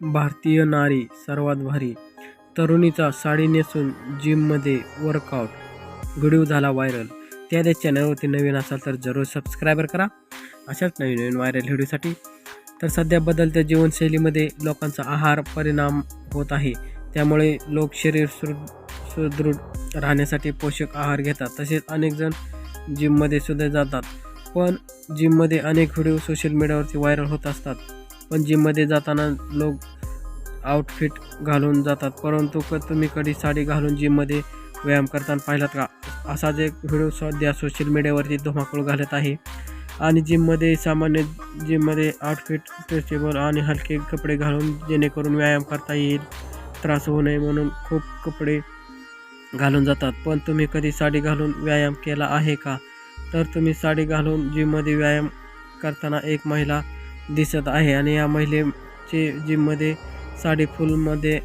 भारतीय नारी सर्वात भारी. तरुणीचा साडी नेसून जिममध्ये वर्कआउट व्हिडिओ झाला व्हायरल त्या चॅनलवरती नवीन असाल तर जरूर सबस्क्रायबर करा. अशाच नवीन नवीन व्हायरल व्हिडिओसाठी तर सध्या बदलत्या जीवनशैलीमध्ये लोकांचा आहार परिणाम होत आहे. त्यामुळे लोक शरीर सु सुदृढ राहण्यासाठी पोषक आहार घेतात. तसेच अनेक जण जिममध्ये सुद्धा जातात. पण जिममध्ये अनेक व्हिडिओ सोशल मीडियावरती व्हायरल होत असतात. पण जिममध्ये जाताना लोक आउटफिट घालून जातात. परंतु क तुम्ही कधी साडी घालून जिममध्ये व्यायाम करताना पाहिलात का? असाच एक व्हिडिओ सध्या सोशल मीडियावरती धुमाकूळ घालत आहे. आणि जिममध्ये सामान्य जिममध्ये आउटफिट स्ट्रेचेबल आणि हलके कपडे घालून जेणेकरून व्यायाम करता येईल. त्रास होऊ नये म्हणून खूप कपडे घालून जातात. पण तुम्ही कधी साडी घालून व्यायाम केला आहे का? तर तुम्ही साडी घालून जिममध्ये व्यायाम करताना एक महिला दिसत आहे आणि या महिलेचे जिममध्ये साडी फुलमध्ये